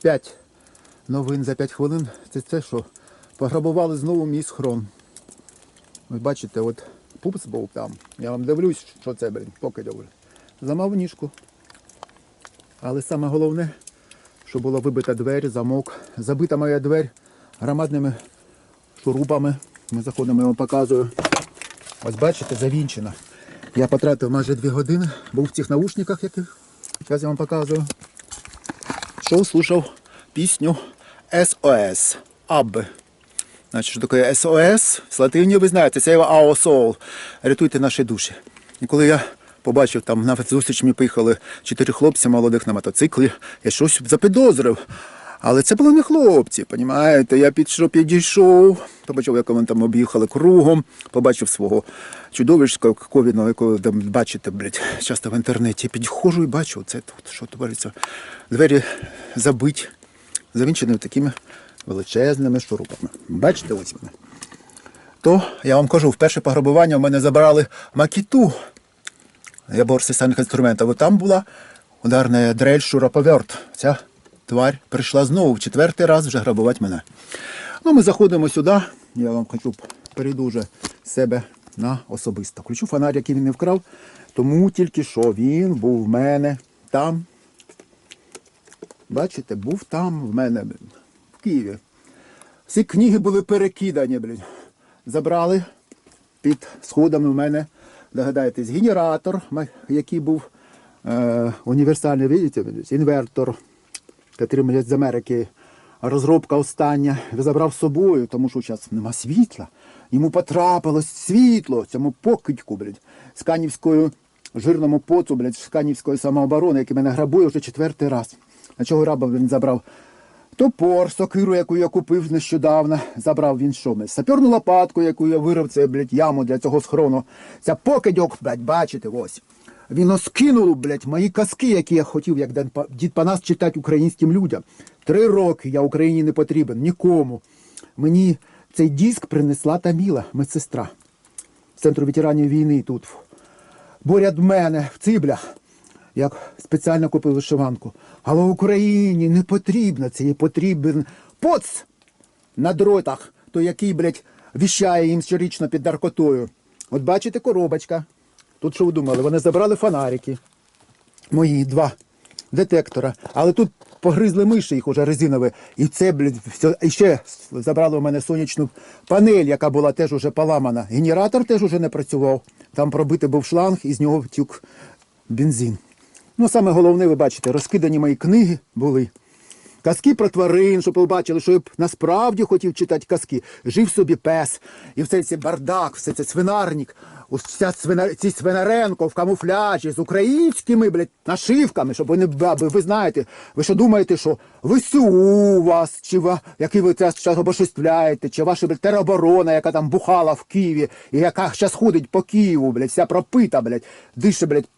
циклу 5 новин за 5 хвилин. Це це що? Пограбували знову мій схрон. Ви бачите, от пупс був там. Я вам дивлюсь, що це, блін, поки дивлюсь. Замав ніжку. Але саме головне, що була вибита двері, замок. Забита моя двері громадними шурупами. Ми заходимо, я вам показую. Ось бачите, завінчена. Я потратив майже 2 години, був в цих наушниках, яких зараз я вам показую. Шов, слушав пісню SOS. Аб. Значить, що таке SOS? З латині ви знаєте, це Our Soul. Рятуйте наші душі. І коли я побачив, там на зустріч мені поїхали чотири хлопці молодих на мотоциклі, я щось запідозрив. Але це були не хлопці, понімаєте? Я підійшов, підійшов, побачив, як вони там об'їхали кругом, побачив свого чудовиська ковідного, якого там бачите, блядь, часто в інтернеті. Підходжу і бачу, це тут, що твориться. Двері забиті, завінчені такими величезними шурупами. Бачите, ось мене. То я вам кажу, в перше пограбування в мене забрали макіту. Я станих інструментів. От там була ударна дрель шуруповерт. Ця тварь прийшла знову в четвертий раз вже грабувати мене. Ну, ми заходимо сюди. Я вам хочу перейду вже себе на особисто. Включу фонарь, який він не вкрав, тому тільки що він був в мене там. Бачите, був там в мене в Києві. Всі книги були перекидані, блін. Забрали під сходами в мене, догадаєтесь, генератор, який був е, універсальний, видите, інвертор, який мені з Америки розробка остання, забрав з собою, тому що зараз нема світла. Йому потрапилось світло, цьому покидьку, блядь, з канівською жирному поцу, блядь, з канівської самооборони, який мене грабує вже четвертий раз. А чого раба він забрав? Топор, сокиру, яку я купив нещодавно, забрав він що ми? Саперну лопатку, яку я вирив, це, блядь, яму для цього схорону. Ця покидьок, блядь, бачите, ось. Він оскинув, блядь, мої казки, які я хотів, як дід Панас читати українським людям. Три роки я Україні не потрібен, нікому. Мені цей диск принесла Таміла, медсестра. З центру ветеранів війни тут. Поряд мене в циблях. Як спеціально купив вишиванку. Але Україні не потрібно це, їй потрібен поц на дротах, той який, блядь, віщає їм щорічно під наркотою. От бачите, коробочка. Тут що ви думали? Вони забрали фонарики. Мої два детектора. Але тут погризли миші їх уже резинові. І це, блядь, ще забрали у мене сонячну панель, яка була теж уже поламана. Генератор теж уже не працював. Там пробитий був шланг, і з нього втік бензин. Ну, саме головне, ви бачите, розкидані мої книги були. Казки про тварин, щоб ви бачили, що я б насправді хотів читати казки. Жив собі пес. І все це бардак, все це свинарник. Ця свина, ці свинаренко в камуфляжі з українськими, блядь, нашивками, щоб вони баби, ви знаєте, ви що думаєте, що ВСУ у вас, чи ва, який ви зараз обожествляєте, чи ваша блядь, тероборона, яка там бухала в Києві, і яка зараз ходить по Києву, блядь, вся пропита, блядь, дише, блядь,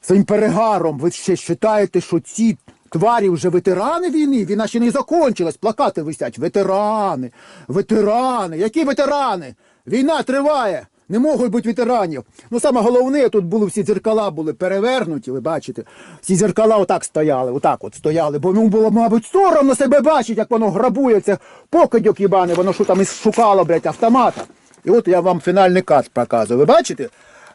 своїм перегаром ви ще вважаєте, що ці тварі вже ветерани війни? Війна ще не закончилась. Плакати висять. Ветерани, ветерани. Які ветерани? Війна триває. Не можуть бути ветеранів. Ну саме головне, тут були всі дзеркала були перевернуті, ви бачите. Всі дзеркала отак стояли, отак от стояли. Бо йому було, мабуть, соромно себе бачить, як воно грабується. Покидьок їбане, воно що там і шукало, блядь, автомата. І от я вам фінальний кат показую. Ви бачите?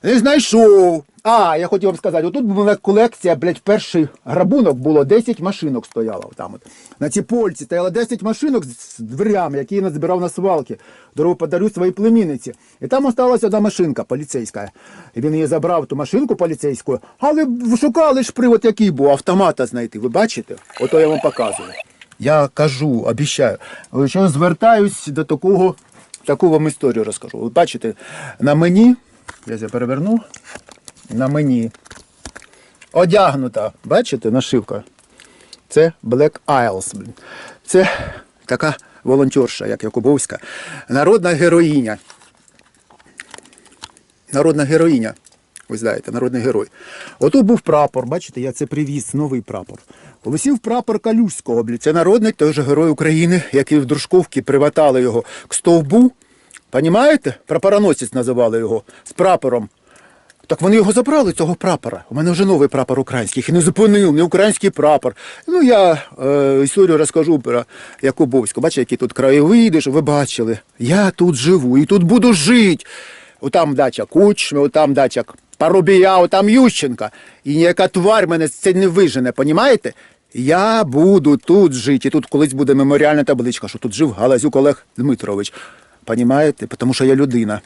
Не знайшов. А, я хотів вам сказати, отут була колекція, блядь, перший грабунок було 10 машинок стояло там. От. На цій польці стояло 10 машинок з дверями, які я назбирав на свалки. Дорогу подарю своїй племінниці. І там осталась одна машинка поліцейська. І він її забрав, ту машинку поліцейську, але шукали ж привод, який був, автомата знайти. Ви бачите? Ото я вам показую. Я кажу, обіцяю. Що звертаюсь до такого, таку вам історію розкажу. Ви бачите, на мені, я це переверну, на мені одягнута, бачите, нашивка. Це Black Isles. Це така волонтерша, як Якубовська, народна героїня. Народна героїня. Ви знаєте, народний герой. Отут був прапор, бачите, я це привіз, новий прапор. Висів прапор Калюжського, це народний той же герой України, який в Дружковці приватали його к стовбу. Понімаєте? Прапороносець називали його з прапором. Так вони його забрали, цього прапора. У мене вже новий прапор український. І не зупинив, не український прапор. Ну, я е, історію розкажу про Якубовську. Бачите, які тут краєвиди, що ви бачили. Я тут живу і тут буду жити. Отам дача Кучми, отам дача Парубія, отам Ющенка. І ніяка тварь мене це не вижене, понімаєте? Я буду тут жити. І тут колись буде меморіальна табличка, що тут жив Галазюк Олег Дмитрович. Понімаєте? Тому що я людина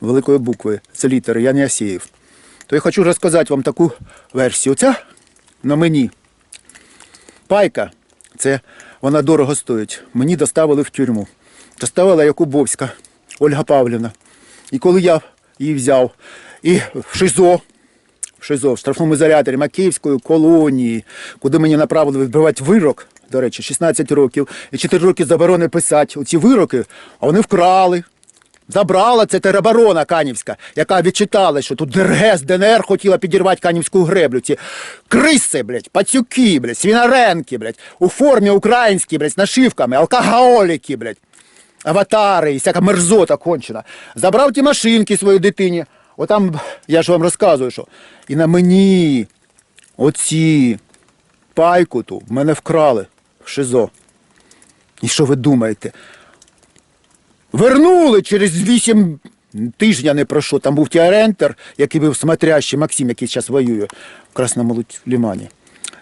великої букви, це літери, я не осіяв. То я хочу розказати вам таку версію. Ця на мені. Пайка, це вона дорого стоїть. Мені доставили в тюрму. Доставила Якубовська Ольга Павлівна. І коли я її взяв, і в ШИЗО, в ШИЗО, в штрафному ізоляторі Макіївської колонії, куди мені направили відбивати вирок, до речі, 16 років, і 4 роки заборони писати оці вироки, а вони вкрали. Забрала це тероборона Канівська, яка відчитала, що тут ДРГ з ДНР хотіла підірвати Канівську греблю. Ці криси, блядь, пацюки, блядь, свінаренки, блядь, у формі українській, блядь, з нашивками, алкоголіки, блядь, аватари і всяка мерзота кончена. Забрав ті машинки своїй дитині. Отам, я ж вам розказую, що. І на мені оці пайку ту в мене вкрали в ШИЗО. І що ви думаєте? Вернули через вісім тижня не пройшло. Там був Тіарентер, який був смотрящий Максим, який зараз воює в Красному Лимані.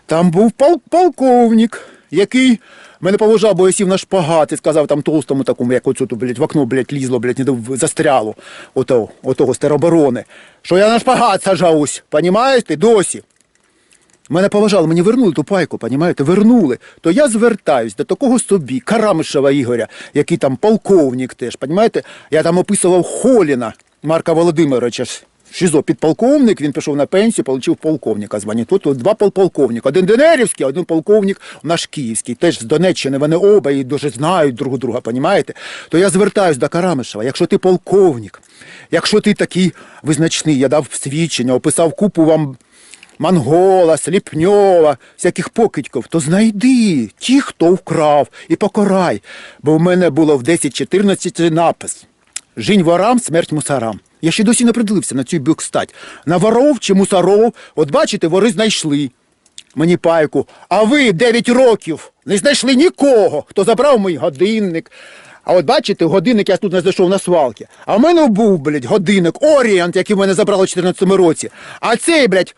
Там був пол- полковник, який мене поважав, бо я сів на шпагат і сказав там толстому такому, як оцю, блядь, в окно, блядь, лізло, блядь, не застряло ото, отого з що я на шпагат сажаусь, понімаєте, досі. Мене поважали, мені вернули ту пайку, понімаєте, вернули. То я звертаюсь до такого собі, Карамишева Ігоря, який там полковник теж, понімаєте? Я там описував Холіна Марка Володимировича. ж, ШИЗО підполковник, він пішов на пенсію, отримав полковника. Тут, тут два полковника. Один Денерівський, один полковник наш київський. Теж з Донеччини вони оба і дуже знають друг друга, понімаєте? То я звертаюсь до Карамишева, якщо ти полковник, якщо ти такий визначний, я дав свідчення, описав купу вам Монгола, Сліпньова, всяких покидьків, то знайди ті, хто вкрав, і покарай. Бо в мене було в 10-14 напис. Жінь ворам, смерть мусорам. Я ще досі не придивився на цю бюкстать. На воров чи мусоров, от бачите, вори знайшли. Мені пайку, а ви 9 років не знайшли нікого, хто забрав мій годинник. А от бачите, годинник я тут не знайшов на свалці. А в мене був, блядь, годинник, Орієнт, який в мене забрали в 14 році. А цей, блядь,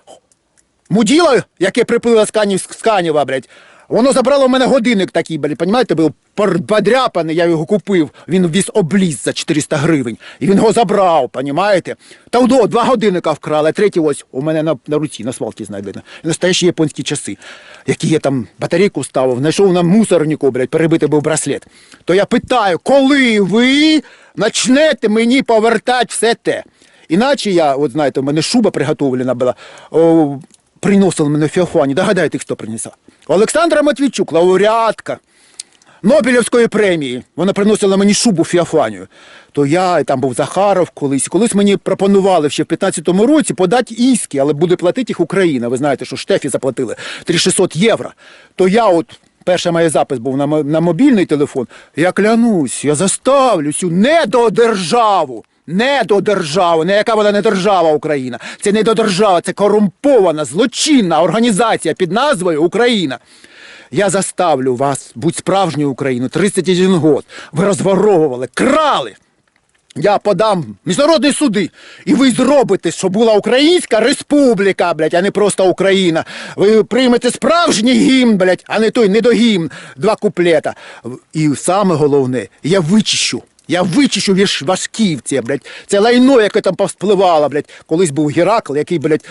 Муділо, яке приплило з Канів, з Канєва, блядь, воно забрало в мене годинник такий, блядь, понімаєте, був пор- подряпаний, я його купив, він віз обліз за 400 гривень, і він його забрав, понімаєте? Та удо, два годинника вкрали, третій ось у мене на, на руці, на свалці знайдено. Настоящі японські часи, які я там батарейку ставив, знайшов на мусорнику, блядь, перебитий був браслет. То я питаю, коли ви почнете мені повертати все те? Іначе я, от знаєте, у мене шуба приготовлена була. Приносили мене в Феофані. Догадайте, хто приніс? Олександра Матвійчук, лауреатка Нобелівської премії. Вона приносила мені шубу Феофанію. То я там був Захаров колись. Колись мені пропонували ще в 15-му році подати іски, але буде платити їх Україна. Ви знаєте, що штефі заплатили 3600 євро. То я от. Перший моє запис був на, на мобільний телефон. Я клянусь, я заставлю цю недодержаву, недодержаву, не яка вона не держава Україна. Це недодержава, це корумпована, злочинна організація під назвою Україна. Я заставлю вас бути справжньою Україною 31 год. Ви розворовували, крали. Я подам міжнародні суди, і ви зробите, що була Українська республіка, блядь, а не просто Україна. Ви приймете справжній гімн, блядь, а не той недогімн, два куплета. І саме головне, я вичищу. Я вичищу Київ, це, блядь, це лайно, яке там повспливало, блядь. Колись був Геракл, який, блядь,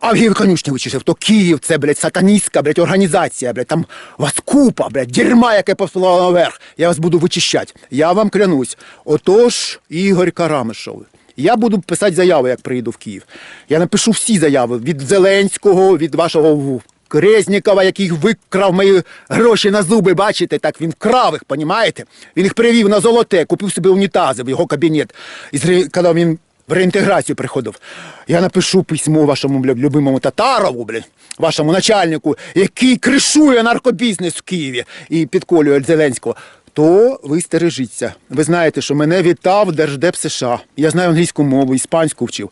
Авгіїв конюшні вичислив, то Київ, це, блядь, сатаністська, блядь, організація, блядь, там вас купа, блядь, дерьма, яке повпливало наверх. Я вас буду вичищати. Я вам клянусь. Отож, Ігор Карамишов. Я буду писати заяви, як приїду в Київ. Я напишу всі заяви від Зеленського, від вашого Резнікова, який викрав мої гроші на зуби, бачите, так він вкрав їх, понімаєте? Він їх перевів на золоте, купив собі унітази в його кабінет. І коли він в реінтеграцію приходив. Я напишу письмо вашому любимому Татарову, блядь, вашому начальнику, який кришує наркобізнес в Києві і підколює Зеленського. То ви стережіться. Ви знаєте, що мене вітав Держдеп США. Я знаю англійську мову, іспанську вчив.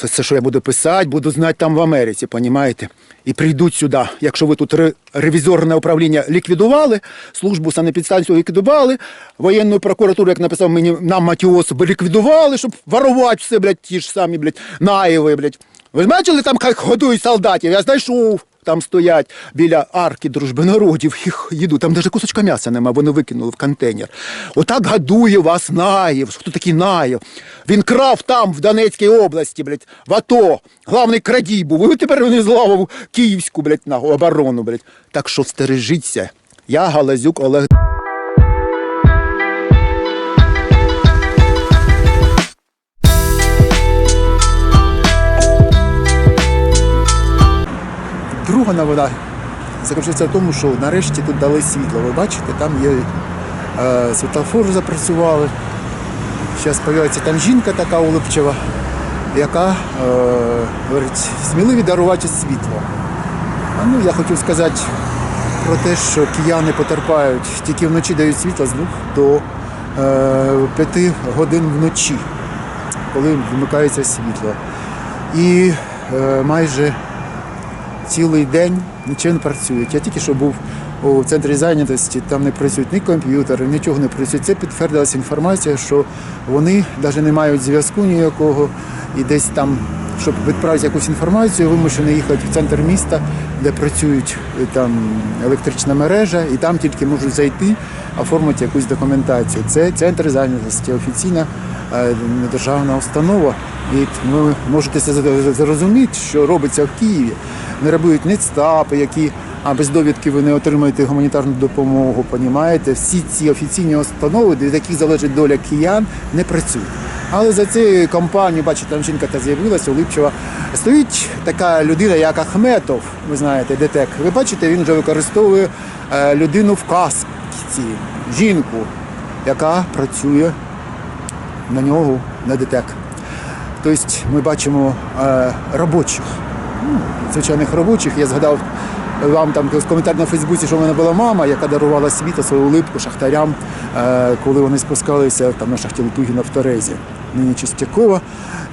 Це, це що я буду писати, буду знати там в Америці, понімаєте? І прийдуть сюди. Якщо ви тут ре- ревізорне управління ліквідували, службу санепідстанцію ліквідували, воєнну прокуратуру, як написав мені нам Матіос, ліквідували, щоб варувати все, блядь, ті ж самі, блядь, наїви, блядь. Ви ж бачили там, як годують солдатів? Я знайшов. Там стоять біля арки дружби народів, їх їду, там навіть кусочка м'яса нема, вони викинули в контейнер. Отак гадує вас Наєв. Хто такий Наєв? Він крав там, в Донецькій області, блядь, в АТО. Главний крадій був. І тепер вони злавив Київську, блядь, на оборону, блядь. Так що стережіться. Я Галазюк Олег. Друга новина заключається в тому, що нарешті тут дали світло. Ви бачите, там є е, світлофор запрацювали. Зараз з'явиться там жінка така улипчива, яка е, говорить, сміливі дарувати світло. А ну, я хотів сказати про те, що кияни потерпають, тільки вночі дають світло з 2 до е, 5 годин вночі, коли вмикається світло. І е, майже цілий день нічого не працюють. Я тільки що був у центрі зайнятості, там не працюють ні комп'ютери, нічого не працюють. Це підтвердилася інформація, що вони навіть не мають зв'язку ніякого і десь там, щоб відправити якусь інформацію, вимушені їхати в центр міста, де працюють е, там електрична мережа, і там тільки можуть зайти, оформити якусь документацію. Це центр зайнятості, офіційна е, державна установа. І ви можете зрозуміти, що робиться в Києві. Не реагують ні ЦТАПи, які а без довідки ви не отримаєте гуманітарну допомогу. Понімаєте, всі ці офіційні установи, від яких залежить доля киян, не працюють. Але за цією компанією, бачите, там жінка та з'явилася, Улипчева, стоїть така людина, як Ахметов, ви знаєте, ДТЕК. Ви бачите, він вже використовує е, людину в касці, жінку, яка працює на нього на ДТЕК. Тобто ми бачимо е, робочих, ну, звичайних робочих. Я згадав вам там коментар на Фейсбуці, що в мене була мама, яка дарувала світло свою улипку шахтарям, е, коли вони спускалися на шахті Лутугіна в Терезі. Нині Чистякова.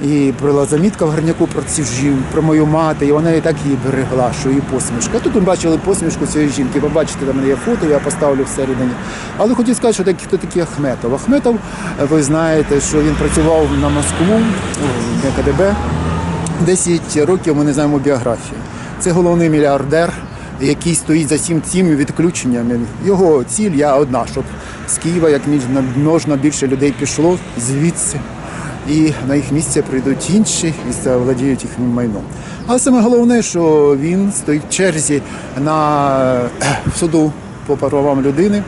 І була замітка в гарняку про цю жінку, про мою мати, і вона і так її берегла, що її посмішка. Тут ми бачили посмішку цієї жінки. Побачите, там в мене є фото, я поставлю всередині. Але хотів сказати, що такі, хто такий Ахметов. Ахметов, ви знаєте, що він працював на Москву, в КДБ. 10 років ми не знаємо біографії. Це головний мільярдер, який стоїть за всім цим відключеннями. Його ціль я одна, щоб з Києва як можна більше людей пішло звідси. І на їх місце прийдуть інші і завладіють їхнім майном. Але саме головне, що він стоїть в черзі на суду по правам людини.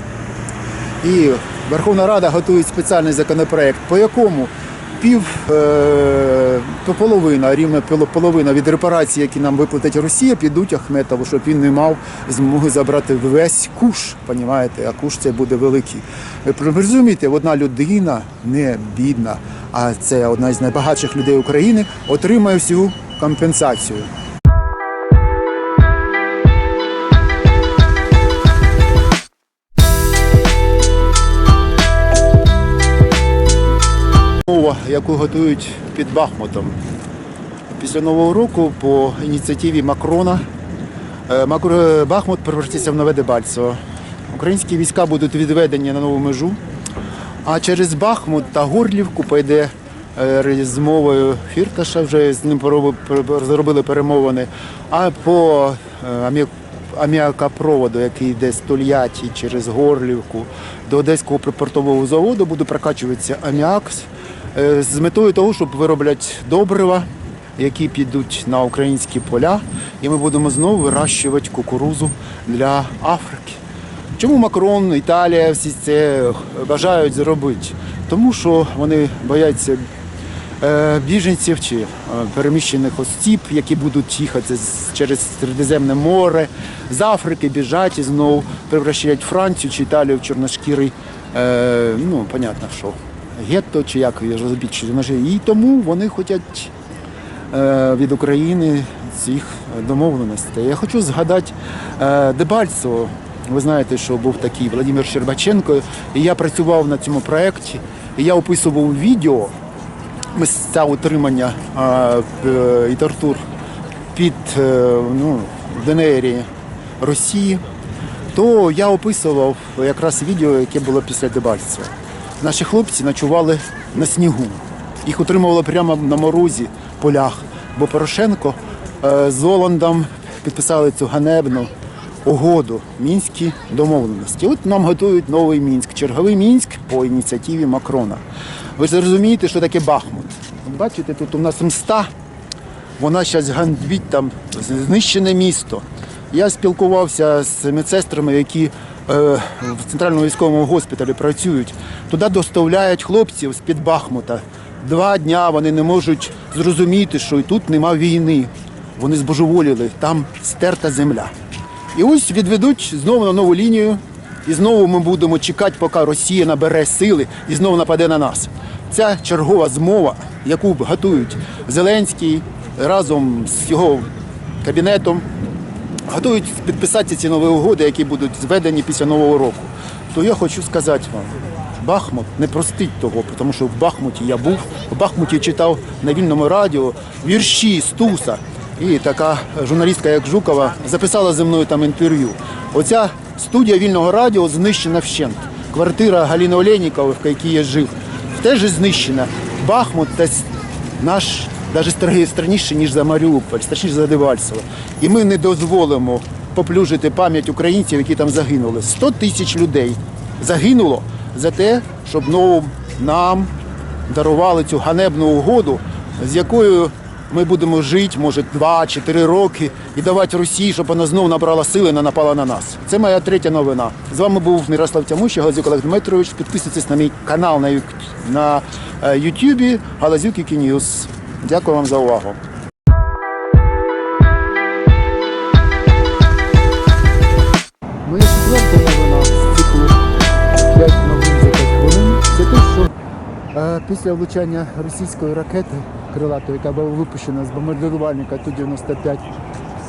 І Верховна Рада готує спеціальний законопроект, по якому пів е, то половина, рівно половина від репарацій, які нам виплатить Росія, підуть Ахметову, щоб він не мав змоги забрати весь куш. Понімаєте, а куш це буде великий. Ви розумієте, одна людина не бідна, а це одна з найбагатших людей України, отримає всю компенсацію. Мова, яку готують під Бахмутом. Після Нового року по ініціативі Макрона е, Бахмут превратиться в нове Дебальцево. Українські війська будуть відведені на нову межу, а через Бахмут та Горлівку пойде е, з мовою Фірташа, вже з ним зробили перемовини, а по е, амі- аміакопроводу, який йде з Тольятті через Горлівку до Одеського припортового заводу, буде прокачуватися аміак е, з метою того, щоб виробляти добрива, які підуть на українські поля, і ми будемо знову вирощувати кукурузу для Африки. Чому Макрон, Італія всі це бажають зробити? Тому що вони бояться е, біженців чи е, переміщених осіб, які будуть їхати через Середземне море, з Африки біжать і знову превращають Францію чи Італію в чорношкірий, е, ну, понятно, що гетто чи як її розбити. І тому вони хочуть е, від України цих домовленостей. Я хочу згадати е, Дебальцево. Ви знаєте, що був такий Владимир Щербаченко, і я працював на цьому проєкті, і я описував відео, місця утримання п- і тортур під е, ну, в ДНРі Росії, то я описував якраз відео, яке було після Дебальцева. Наші хлопці ночували на снігу. Їх утримували прямо на морозі, полях. Бо Порошенко е, з Оландом підписали цю ганебну угоду мінські домовленості. От нам готують новий мінськ, черговий мінськ по ініціативі Макрона. Ви ж розумієте, що таке Бахмут. Бачите, тут у нас мста, вона зараз ганьбить там знищене місто. Я спілкувався з медсестрами, які в центральному військовому госпіталі працюють. Туди доставляють хлопців з-під Бахмута. Два дня вони не можуть зрозуміти, що і тут нема війни. Вони збожеволіли, там стерта земля. І ось відведуть знову на нову лінію, і знову ми будемо чекати, поки Росія набере сили і знову нападе на нас. Ця чергова змова, яку готують Зеленський разом з його кабінетом, готують підписати ці нові угоди, які будуть зведені після Нового року. То я хочу сказати вам, Бахмут не простить того, тому що в Бахмуті я був, в Бахмуті читав на вільному радіо вірші Стуса. І така журналістка, як Жукова, записала зі мною там інтерв'ю. Оця студія вільного радіо знищена вщент. Квартира Галіни Олейнікової, в якій я жив, теж знищена. Бахмут та наш навіть страніше, ніж за Маріуполь, страшніше за Дебальцево. І ми не дозволимо поплюжити пам'ять українців, які там загинули. 100 тисяч людей загинуло за те, щоб нову нам дарували цю ганебну угоду, з якою ми будемо жити, може, два чи три роки, і давати Росії, щоб вона знову набрала сили і не напала на нас. Це моя третя новина. З вами був Мирослав Тямуща, Галазюк Олег Дмитрович. Підписуйтесь на мій канал на, на е, YouTube Галазюк Які Ньюс. Дякую вам за увагу. Моя четверта новина з циклу 5 новин за 5 хвилин. Це те, що е, після влучання російської ракети крилатої, яка була випущена з бомбардувальника Ту-95,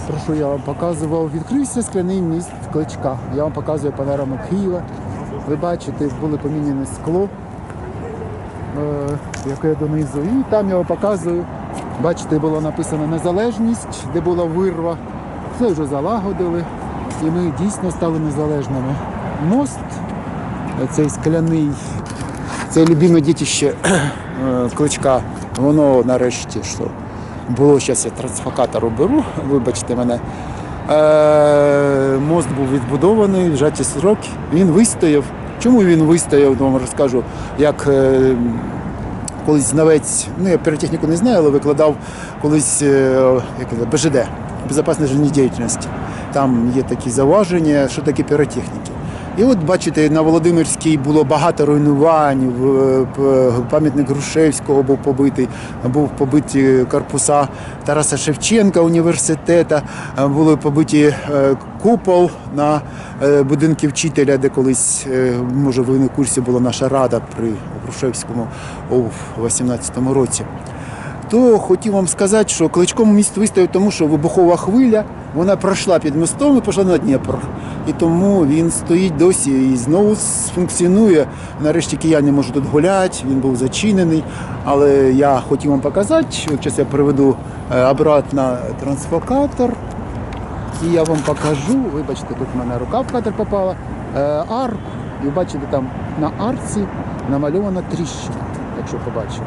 про що я вам показував, відкрився скляний міст в Кличках. Я вам показую панораму Києва. Ви бачите, було поміняне скло, яке донизу. І там вам показую. Бачите, було написано незалежність, де була вирва. Це вже залагодили. І ми дійсно стали незалежними. Мост, е, цей скляний, це любиме дітище е, кличка. Воно нарешті що було зараз я трансфокатор беру, вибачте мене. Е, мост був відбудований, вжаті сроки. Він вистояв. Чому він вистояв, вам розкажу, як е, колись знавець, ну я піротехніку не знаю, але викладав колись е, як БЖД, безпечна життєдіяльність. Там є такі зауваження, що таке піротехніки. І от бачите, на Володимирській було багато руйнувань. Пам'ятник Грушевського був побитий, був побиті корпуса Тараса Шевченка університету, е, були побиті е, купол на е, будинки вчителя, де колись, е, може, ви в курсі була наша рада при Грушевському у 18-му році то хотів вам сказати, що кличком міст вистояв тому, що вибухова хвиля вона пройшла під мостом і пішла на Дніпро. І тому він стоїть досі і знову функціонує. Нарешті кияни можуть тут гуляти, він був зачинений. Але я хотів вам показати, зараз я приведу е, обратно трансфокатор. І я вам покажу, вибачте, тут в мене рука в кадр попала, е, арку. І бачите, там на арці намальована тріщина, якщо побачили.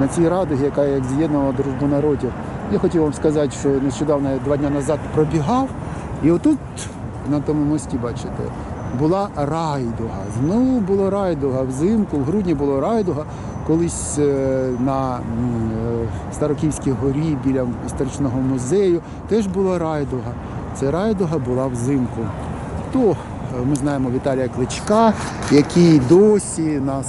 На цій радугі, яка як з'єднувала дружбу народів. Я хотів вам сказати, що нещодавно я два дні назад пробігав, і отут, на тому мості, бачите, була райдуга. Знову була райдуга. Взимку, в грудні була райдуга. Колись е, на е, Староківській горі біля історичного музею теж була райдуга. Це райдуга була взимку. То е, ми знаємо Віталія Кличка, який досі наш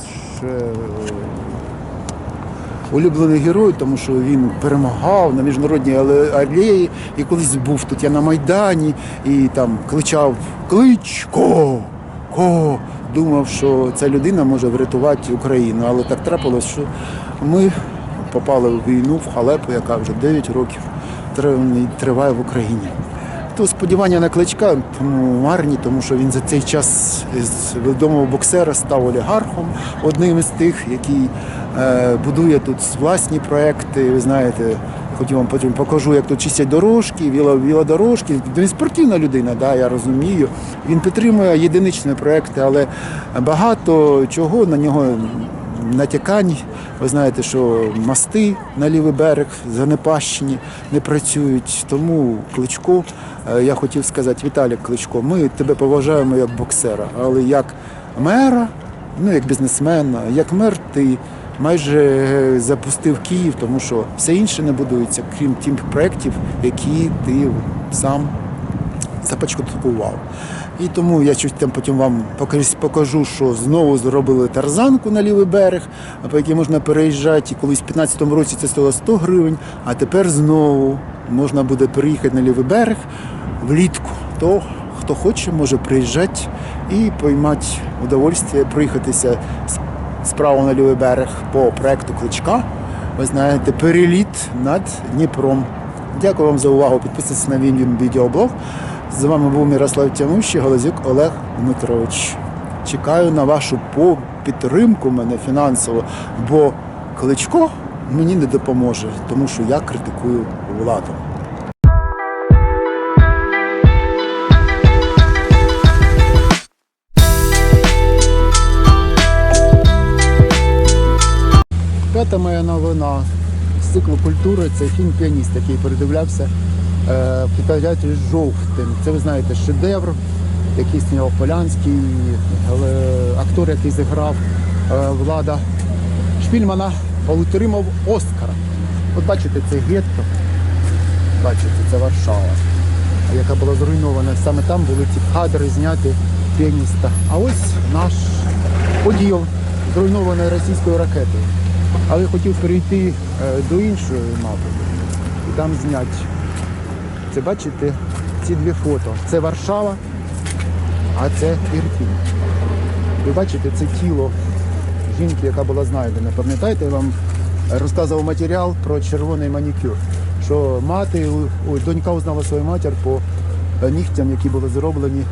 улюблений герой, тому що він перемагав на міжнародній але- алеї. І колись був тут я на Майдані і там кличав Кличко! Ко! Думав, що ця людина може врятувати Україну. Але так трапилось, що ми попали в війну в халепу, яка вже 9 років триває в Україні. То сподівання на кличка тому марні, тому що він за цей час з відомого боксера став олігархом, одним із тих, який будує тут власні проекти. Ви знаєте, хотів вам потім покажу, як тут чистять дорожки, велодорожки. Він спортивна людина, да, я розумію. Він підтримує єдиничні проекти, але багато чого на нього натякань. Ви знаєте, що мости на лівий берег занепащені, не працюють. Тому Кличко, е, я хотів сказати, Віталік Кличко, ми тебе поважаємо як боксера, але як мера, ну як бізнесмена, як мер, ти майже е, запустив Київ, тому що все інше не будується, крім тих проєктів, які ти сам започаткував. І тому я чуть там потім вам покажу, що знову зробили тарзанку на лівий берег, по якій можна переїжджати. І колись в 2015 році це стоило 100 гривень, а тепер знову можна буде переїхати на лівий берег влітку. То хто хоче, може приїжджати і поймати удовольствие, проїхатися з- справа на лівий берег по проекту Кличка. Ви знаєте, переліт над Дніпром. Дякую вам за увагу. Підписуйтесь на мій відеоблог. З вами був Мирослав Тямущий, Галазюк Олег Дмитрович. Чекаю на вашу підтримку мене фінансово, бо кличко мені не допоможе, тому що я критикую владу. П'ята моя новина з циклу культури це фільм Піаніст, який передивлявся е, в кінотеатрі жовтим. Це ви знаєте шедевр, який зняв Полянський, актор, який зіграв е, влада Шпільмана, отримав Оскара. От бачите, це гетто, бачите, це Варшава, яка була зруйнована. Саме там були ці кадри зняті піаніста. А ось наш поділ, зруйнований російською ракетою. Але хотів перейти е, до іншої мапи і там зняти. Це бачите ці дві фото. Це Варшава, а це Ірпінь. Ви бачите, це тіло жінки, яка була знайдена. Пам'ятаєте, я вам розказував матеріал про червоний манікюр. Що мати, ой, донька узнала свою матір по е, нігтям, які були зроблені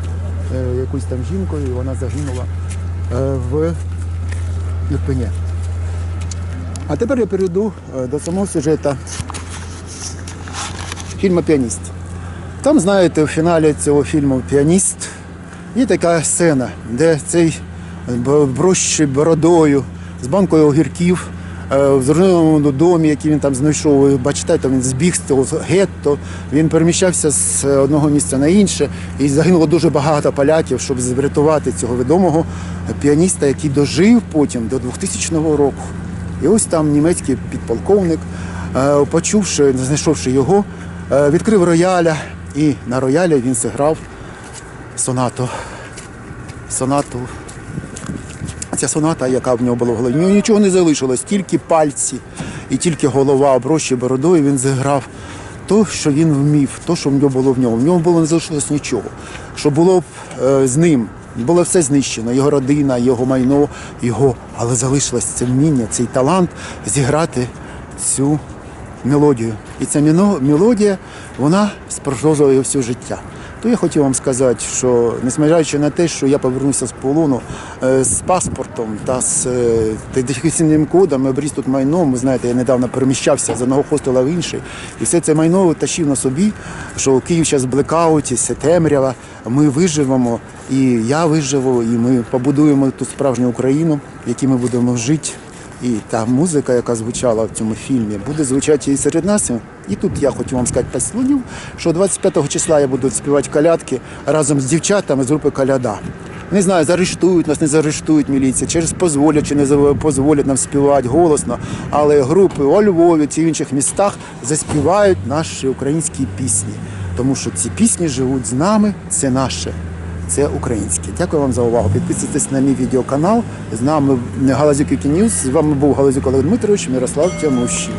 е, якоюсь там жінкою, і вона загинула в Ірпені. А тепер я перейду е, до самого сюжету фільму Піаніст. Там, знаєте, в фіналі цього фільму Піаніст є така сцена, де цей б- брущий бородою з банкою огірків е, в зруйнованому домі, який він там знайшов. Бачите, там він збіг з цього гетто, він переміщався з одного місця на інше, і загинуло дуже багато поляків, щоб врятувати цього відомого піаніста, який дожив потім до 2000 року. І ось там німецький підполковник, е, почувши, знайшовши його, е, відкрив рояля, і на роялі він зіграв сонату. Сонату. Ця соната, яка в нього була в голові, нього нічого не залишилось, тільки пальці і тільки голова оброщі бородою він зіграв то, що він вмів, то, що в нього було в ньому. В нього було не залишилось нічого. Що було б е, з ним, було все знищено, його родина, його майно, його, але залишилось це вміння, цей талант зіграти цю мелодію. І ця мелодія, вона спрожовує все життя. То я хотів вам сказати, що незважаючи на те, що я повернувся з полону е, з паспортом та з е, ідентифікаційним кодом, обріз тут майно. Ви знаєте, я недавно переміщався з одного хостела в інший. І все це майно тащив на собі, що Київ зараз в блекауті, все темрява. Ми виживемо, і я виживу, і ми побудуємо ту справжню Україну, в якій ми будемо жити. І та музика, яка звучала в цьому фільмі, буде звучати і серед нас. І тут я хочу вам сказати 5 слонів, що 25 числа я буду співати колядки разом з дівчатами з групи Коляда. Не знаю, заарештують нас, не заарештують міліція, через позволять чи не позволять нам співати голосно. Але групи у Львові чи інших містах заспівають наші українські пісні. Тому що ці пісні живуть з нами, це наше це українське. Дякую вам за увагу. Підписуйтесь на мій відеоканал. З нами Галазюк Ньюс. З вами був Галазюк Олег Дмитрович, Мирослав Тямущий.